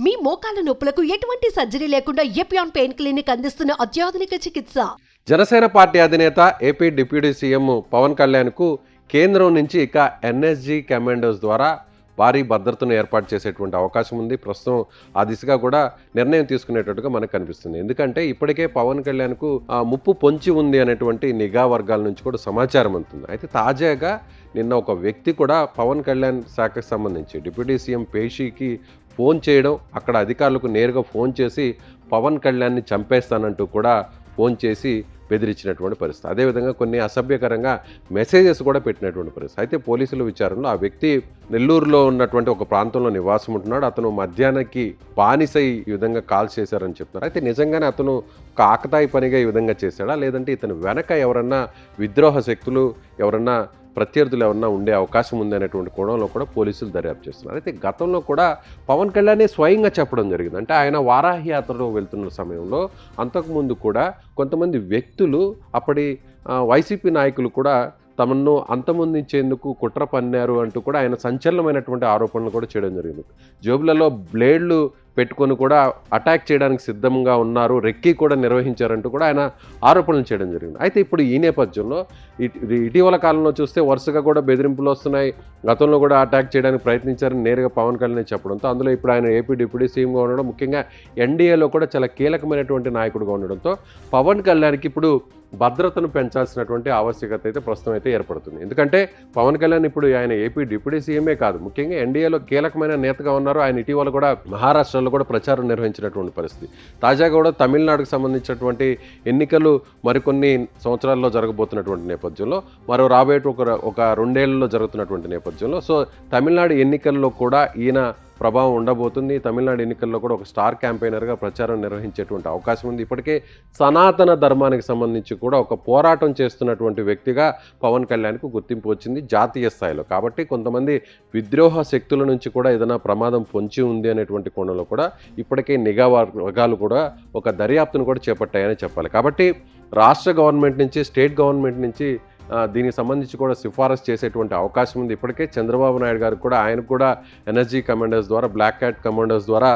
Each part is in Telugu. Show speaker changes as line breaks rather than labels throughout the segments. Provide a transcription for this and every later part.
మీ మోకాల నొప్పులకు ఎటువంటి సర్జరీ లేకుండా ఎపియాన్ పెయిన్ క్లినిక్ అందిస్తున్న అత్యాధునిక చికిత్స?
జనసేన పార్టీ అధినేత ఏపీ డిప్యూటీ సీఎం పవన్ కళ్యాణ్కు కేంద్రం నుంచి ఇక ఎన్ఎస్జీ కమాండోస్ ద్వారా భారీ భద్రతను ఏర్పాటు చేసేటువంటి అవకాశం ఉంది. ప్రస్తుతం ఆ దిశగా కూడా నిర్ణయం తీసుకునేటట్టుగా మనకు కనిపిస్తుంది. ఎందుకంటే ఇప్పటికే పవన్ కళ్యాణ్కు ఆ, ముప్పు పొంచి ఉంది అనేటువంటి నిఘా వర్గాల నుంచి కూడా సమాచారం అందుతుంది. అయితే తాజాగా నిన్న ఒక వ్యక్తి కూడా పవన్ కళ్యాణ్ శాఖకు సంబంధించి డిప్యూటీ సీఎం పేషీకి ఫోన్ చేయడం అక్కడ అధికారులకు నేరుగా ఫోన్ చేసి పవన్ కళ్యాణ్ని చంపేస్తానంటూ కూడా ఫోన్ చేసి బెదిరించినటువంటి పరిస్థితి. అదేవిధంగా కొన్ని అసభ్యకరంగా మెసేజెస్ కూడా పెట్టినటువంటి పరిస్థితి. అయితే పోలీసుల విచారణలో ఆ వ్యక్తి నెల్లూరులో ఉన్నటువంటి ఒక ప్రాంతంలో నివాసం ఉంటున్నాడు. అతను మధ్యాహ్నానికి బానిసై ఈ విధంగా కాల్ చేశారని చెప్తున్నారు. అయితే నిజంగానే అతను ఒక ఆకతాయి పనిగా ఈ విధంగా చేశాడా? లేదంటే ఇతను వెనక ఎవరన్నా విద్రోహ శక్తులు ఎవరన్నా ప్రత్యర్థులు ఏమన్నా ఉండే అవకాశం ఉంది అనేటువంటి కోణంలో కూడా పోలీసులు దర్యాప్తు చేస్తున్నారు. అయితే గతంలో కూడా పవన్ కళ్యాణే స్వయంగా చెప్పడం జరిగింది. అంటే ఆయన వారాహి యాత్రలో వెళ్తున్న సమయంలో అంతకుముందు కూడా కొంతమంది వ్యక్తులు అప్పటి వైసీపీ నాయకులు కూడా తమను అంతమొందించేందుకు కుట్ర పన్నారు అంటూ కూడా ఆయన సంచలనమైనటువంటి ఆరోపణలు కూడా చేయడం జరిగింది. జేబులలో బ్లేడ్లు పెట్టుకొని కూడా అటాక్ చేయడానికి సిద్ధంగా ఉన్నారు. రెక్కి కూడా నిర్వహించారంటూ కూడా ఆయన ఆరోపణలు చేయడం జరిగింది. అయితే ఇప్పుడు ఈ నేపథ్యంలో ఇటీవల కాలంలో చూస్తే వరుసగా కూడా బెదిరింపులు వస్తున్నాయి. గతంలో కూడా అటాక్ చేయడానికి ప్రయత్నించారని నేరుగా పవన్ కళ్యాణ్ చెప్పడంతో అందులో ఇప్పుడు ఆయన ఏపీ డిప్యూటీ సీఎంగా ఉండడం ముఖ్యంగా ఎన్డీఏలో కూడా చాలా కీలకమైనటువంటి నాయకుడిగా ఉండడంతో పవన్ కళ్యాణ్కి ఇప్పుడు భద్రతను పెంచాల్సినటువంటి ఆవశ్యకత అయితే ప్రస్తుతం అయితే ఏర్పడుతుంది. ఎందుకంటే పవన్ కళ్యాణ్ ఇప్పుడు ఆయన ఏపీ డిప్యూటీ సీఎంఏ కాదు. ముఖ్యంగా ఎన్డీఏలో కీలకమైన నేతగా ఉన్నారు. ఆయన ఇటీవల కూడా మహారాష్ట్ర రాష్ట్రాల్లో కూడా ప్రచారం నిర్వహించినటువంటి పరిస్థితి. తాజాగా కూడా తమిళనాడుకు సంబంధించినటువంటి ఎన్నికలు మరికొన్ని సంవత్సరాల్లో జరగబోతున్నటువంటి నేపథ్యంలో మరో రాబోయే ఒక ఒక రెండేళ్ళలో జరుగుతున్నటువంటి నేపథ్యంలో. సో తమిళనాడు ఎన్నికల్లో కూడా ఈయన ప్రభావం ఉండబోతుంది. తమిళనాడు ఎన్నికల్లో కూడా ఒక స్టార్ క్యాంపెయినర్గా ప్రచారం నిర్వహించేటువంటి అవకాశం ఉంది. ఇప్పటికే సనాతన ధర్మానికి సంబంధించి కూడా ఒక పోరాటం చేస్తున్నటువంటి వ్యక్తిగా పవన్ కళ్యాణ్కు గుర్తింపు వచ్చింది జాతీయ స్థాయిలో. కాబట్టి కొంతమంది విద్రోహ శక్తుల నుంచి కూడా ఏదైనా ప్రమాదం పొంచి ఉంది అనేటువంటి కోణంలో కూడా ఇప్పటికే నిఘా వర్గాలు కూడా ఒక దర్యాప్తును కూడా చేపట్టాయని చెప్పాలి. కాబట్టి రాష్ట్ర గవర్నమెంట్ నుంచి స్టేట్ గవర్నమెంట్ నుంచి దీనికి సంబంధించి కూడా సిఫారసు చేసేటువంటి అవకాశం ఉంది. ఇప్పటికే చంద్రబాబు నాయుడు గారు కూడా ఆయన కూడా ఎనర్జీ కమాండర్స్ ద్వారా బ్లాక్ క్యాట్ కమాండర్స్ ద్వారా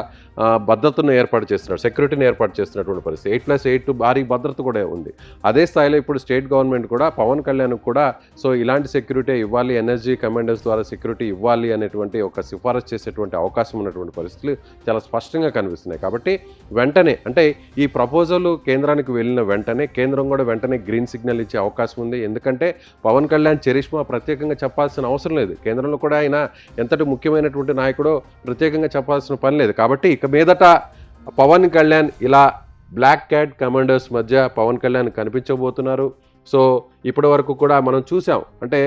భద్రతను ఏర్పాటు చేస్తున్నారు. సెక్యూరిటీని ఏర్పాటు చేస్తున్నటువంటి పరిస్థితి. ఎయిట్ ప్లస్ ఎయిట్ భారీ భద్రత కూడా ఉంది. అదే స్థాయిలో ఇప్పుడు స్టేట్ గవర్నమెంట్ కూడా పవన్ కళ్యాణ్ కూడా సో ఇలాంటి సెక్యూరిటీ ఇవ్వాలి ఎనర్జీ కమాండర్స్ ద్వారా సెక్యూరిటీ ఇవ్వాలి అనేటువంటి ఒక సిఫారసు చేసేటువంటి అవకాశం ఉన్నటువంటి పరిస్థితులు చాలా స్పష్టంగా కనిపిస్తున్నాయి. కాబట్టి వెంటనే అంటే ఈ ప్రపోజల్ కేంద్రానికి వెళ్ళిన వెంటనే కేంద్రం కూడా వెంటనే గ్రీన్ సిగ్నల్ ఇచ్చే అవకాశం ఉంది. ఎందుకంటే పవన్ కళ్యాణ్ చరిష్మా ప్రత్యేకంగా చెప్పాల్సిన అవసరం లేదు. కేంద్రంలో కూడా ఆయన ఎంతటి ముఖ్యమైనటువంటి నాయకుడో ప్రత్యేకంగా చెప్పాల్సిన పని లేదు. కాబట్టి ఇక మీదట పవన్ కళ్యాణ్ ఇలా బ్లాక్ క్యాట్ కమాండర్స్ మధ్య పవన్ కళ్యాణ్ కనిపించబోతున్నారు. సో ఇప్పటి వరకు కూడా మనం చూసాం. అంటే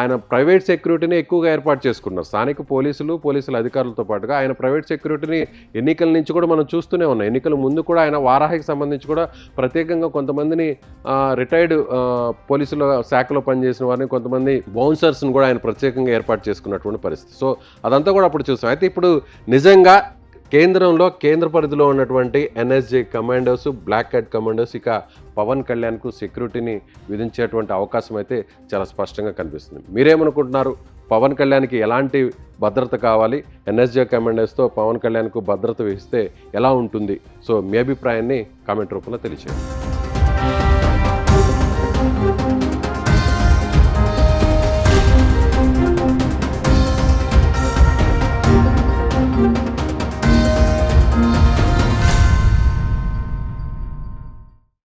ఆయన ప్రైవేట్ సెక్యూరిటీని ఎక్కువగా ఏర్పాటు చేసుకున్నారు. స్థానిక పోలీసులు పోలీసుల అధికారులతో పాటుగా ఆయన ప్రైవేట్ సెక్యూరిటీని ఎన్నికల నుంచి కూడా మనం చూస్తూనే ఉన్నాం. ఎన్నికల ముందు కూడా ఆయన వారాహికి సంబంధించి కూడా ప్రత్యేకంగా కొంతమందిని రిటైర్డ్ పోలీసుల శాఖలో పనిచేసిన వారిని కొంతమంది బౌన్సర్స్ని కూడా ఆయన ప్రత్యేకంగా ఏర్పాటు చేసుకున్నటువంటి పరిస్థితి. సో అదంతా కూడా అప్పుడు చూసాం. అయితే ఇప్పుడు నిజంగా కేంద్రంలో కేంద్ర పరిధిలో ఉన్నటువంటి NSG commandos black head commandos ఇక పవన్ కళ్యాణ్కు సెక్యూరిటీని విధించేటువంటి అవకాశం అయితే చాలా స్పష్టంగా కనిపిస్తుంది. మీరేమనుకుంటున్నారు? పవన్ కళ్యాణ్కి ఎలాంటి భద్రత కావాలి? ఎన్ఎస్జే కమాండోస్తో పవన్ కళ్యాణ్కు భద్రత వహిస్తే ఎలా ఉంటుంది? సో మీ అభిప్రాయాన్ని కామెంట్ రూపంలో తెలియచేయండి.